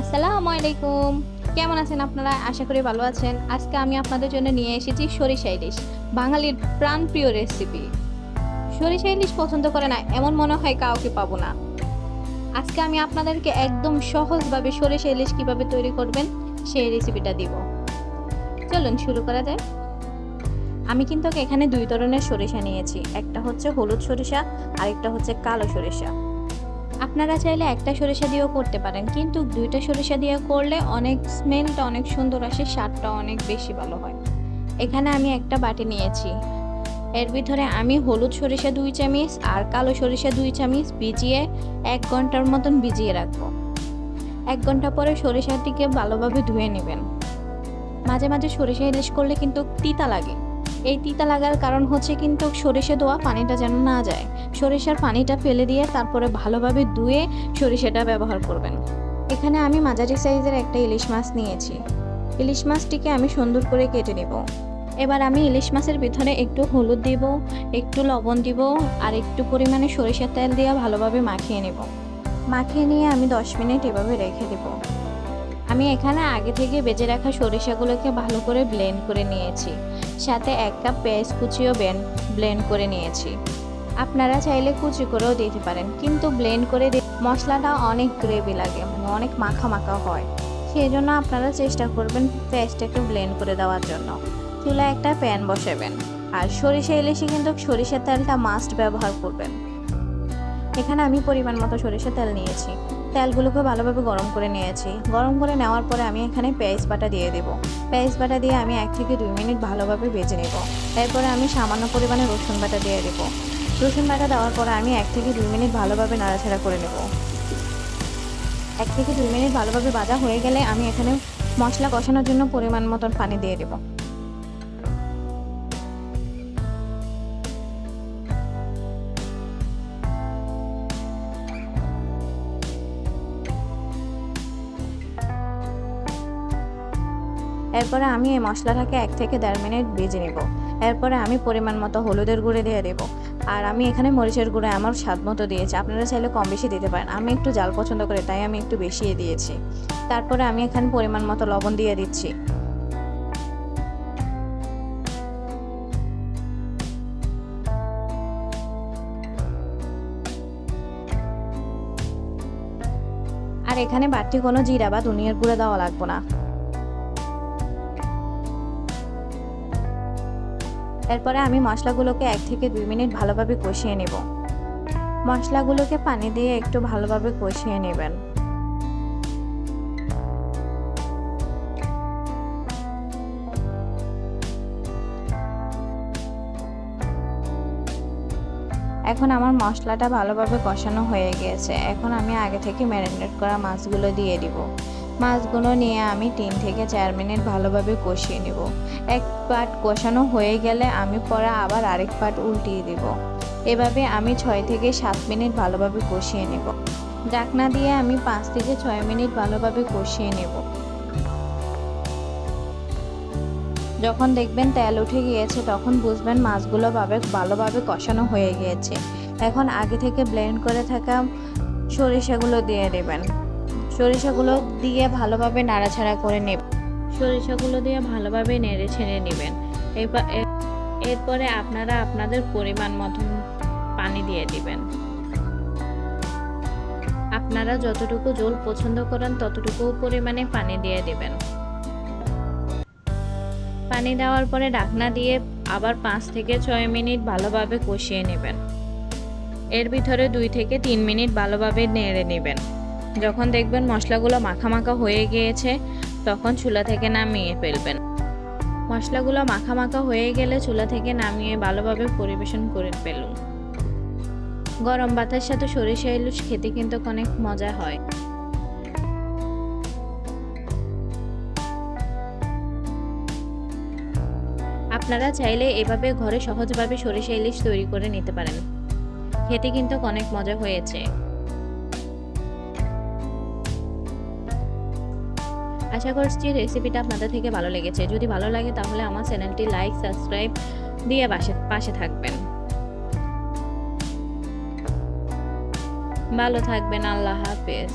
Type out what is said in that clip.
আসসালামু আলাইকুম কেমন আছেন আপনারা? আশা করি ভালো আছেন। আজকে আমি আপনাদের জন্য নিয়ে এসেছি সরিষা ইলিশ, বাঙালির প্রাণপ্রিয় রেসিপি সরিষা ইলিশ পছন্দ করে না, এমন মনে হয় কাউকে পাবো না। আজকে আমি আপনাদেরকে একদম সহজভাবে সরিষা ইলিশ কীভাবে তৈরি করবেন, সেই রেসিপিটা দিব। চলুন শুরু করা যায় আমি কিন্তু এখানে দুই ধরনের সরিষা নিয়েছি। একটা হচ্ছে হলুদ সরিষা, আরেকটা হচ্ছে কালো সরিষা। আপনারা চাইলে একটা সরিষা দিয়েও করতে পারেন, কিন্তু দুইটা সরিষা দিয়ে করলে অনেক স্মেলটা অনেক সুন্দর আসে, স্বাদটা অনেক বেশি ভালো হয়। এখানে আমি একটা বাটি নিয়েছি। এর ভিতরে আমি হলুদ সরিষা দুই চামচ আর কালো সরিষা দুই চামচ ভিজিয়ে এক ঘণ্টার মতন ভিজিয়ে রাখব। এক ঘণ্টা পরে সরিষাটিকে ভালোভাবে ধুয়ে নেবেন। মাঝে মাঝে সরিষা ইলিশ করলে কিন্তু তিতা লাগে। এই তিতা লাগার কারণ হচ্ছে কিন্তু সরিষা ধোয়া পানিটা যেন না যায়। সরিষার পানিটা ফেলে দিয়ে তারপরে ভালোভাবে ধুয়ে সরিষাটা ব্যবহার করবেন। এখানে আমি মাঝারি সাইজের একটা ইলিশ মাছ নিয়েছি। ইলিশ মাছটিকে আমি সুন্দর করে কেটে নেব। এবার আমি ইলিশ মাছের ভিতরে একটু হলুদ দিব, একটু লবণ দিব আর একটু পরিমাণে সরিষার তেল দিয়ে ভালোভাবে মাখিয়ে নেব। মাখিয়ে নিয়ে আমি দশ মিনিট এভাবে রেখে দেব। আমি এখানে আগে থেকে বেজে রাখা সরিষাগুলোকে ভালো করে ব্লেন্ড করে নিয়েছি। সাথে এক কাপ পেঁয়াজ কুচিও ব্লেন্ড করে নিয়েছি। আপনারা চাইলে কুচি করেও দিতে পারেন, কিন্তু ব্লেন্ড করে মশলাটা অনেক গ্রেভি লাগে মানে অনেক মাখা মাখা হয়। সেই জন্য আপনারা চেষ্টা করবেন পেঁয়াজটাকে ব্লেন্ড করে দেওয়ার জন্য। চুলায় একটা প্যান বসাবেন। আর সরিষা ইলিশে কিন্তু সরিষার তেলটা মাস্ট ব্যবহার করবেন। এখানে আমি পরিমাণ মতো সরিষার তেল নিয়েছি। তেলগুলোকে ভালোভাবে গরম করে নিয়েছি। গরম করে নেওয়ার পরে আমি এখানে পেঁয়াজ বাটা দিয়ে দেব। পেঁয়াজ বাটা দিয়ে আমি এক থেকে দুই মিনিট ভালোভাবে ভেজে নেব। এরপরে আমি সামান্য পরিমাণে রসুন বাটা দিয়ে দেবো। রসুন বাটা দেওয়ার পরে আমি এক থেকে দুই মিনিট ভালোভাবে নাড়াচাড়া করে নেব। এক থেকে দুই মিনিট ভালোভাবে ভাজা হয়ে গেলে আমি এখানে মশলা কষানোর জন্য পরিমাণ মতন পানি দিয়ে দেবো। এরপরে আমি এই মশলাটাকে এক থেকে দেড় মিনিট ভেজে নেব। এরপরে আমি পরিমাণ মতো হলুদের গুঁড়ে দিয়ে দেবো। আর আমি এখানে মরিচের গুঁড়ো আমার স্বাদ মতো দিয়েছি, আপনারা চাইলে কম বেশি দিতে পারেন। আমি একটু জাল পছন্দ করি, তাই আমি একটু বেশিয়ে দিয়েছি। তারপরে আমি এখানে পরিমাণ মতো লবণ দিয়ে দিচ্ছি। আর এখানে বাড়তি কোনো জিরা বা ধনিয়ার গুঁড়ো দেওয়া লাগবে না। এরপরে আমি মশলাগুলোকে এক থেকে দুই মিনিট ভালোভাবে কষিয়ে নেব। মশলাগুলোকে পানি দিয়ে একটু ভালোভাবে কষিয়ে নেবেন। এখন আমার মশলাটা ভালোভাবে কষানো হয়ে গিয়েছে। এখন আমি আগে থেকে ম্যারিনেট করা মাছগুলো দিয়ে দিব। মাছগুলো নিয়ে আমি তিন থেকে চার মিনিট ভালোভাবে কষিয়ে নেব। এক পাট কষানো হয়ে গেলে আমি পরে আবার আরেক পাট উল্টিয়ে দেব। এভাবে আমি ছয় থেকে সাত মিনিট ভালোভাবে কষিয়ে নেব। ডাকনা দিয়ে আমি পাঁচ থেকে ছয় মিনিট ভালোভাবে কষিয়ে নেব। যখন দেখবেন তেল উঠে গিয়েছে, তখন বুঝবেন মাছগুলো ভাবে ভালোভাবে কষানো হয়ে গিয়েছে। এখন আগে থেকে ব্লেন্ড করে থাকা সরিষাগুলো দিয়ে দেবেন। সরিষাগুলো দিয়ে ভালোভাবে নাড়াচাড়া করে নেব। সরিষাগুলো দিয়ে ভালোভাবে নেড়ে ছেড়ে নেবেন। এরপরে আপনারা আপনাদের পরিমাণ মতন পানি দিয়ে দিবেন। আপনারা যতটুকু জল পছন্দ করেন ততটুকু পরিমাণে পানি দিয়ে দিবেন। পানি দেওয়ার পরে ঢাকনা দিয়ে আবার পাঁচ থেকে ছয় মিনিট ভালোভাবে কষিয়ে নেবেন। এর ভিতরে দুই থেকে তিন মিনিট ভালোভাবে নেড়ে নেবেন। যখন দেখবেন মশলাগুলো মাখা মাখা হয়ে গিয়েছে, তখন চুলা থেকে নামিয়ে ফেলবেন। মশলাগুলো মাখা মাখা হয়ে গেলে চুলা থেকে নামিয়ে ভালোভাবে পরিবেশন করে ফেলুন। গরম ভাতের সাথে সরিষা ইলিশ খেতে কিন্তু অনেক মজা হয়। আপনারা চাইলে এভাবে ঘরে সহজভাবে সরিষা ইলিশ তৈরি করে নিতে পারেন। খেতে কিন্তু অনেক মজা হয়েছে। আশা করছি রেসিপিটা আপনাদের থেকে ভালো লেগেছে। যদি ভালো লাগে তাহলে আমার চ্যানেলটি লাইক সাবস্ক্রাইব দিয়ে পাশে পাশে থাকবেন। ভালো থাকবেন, আল্লাহ হাফেজ।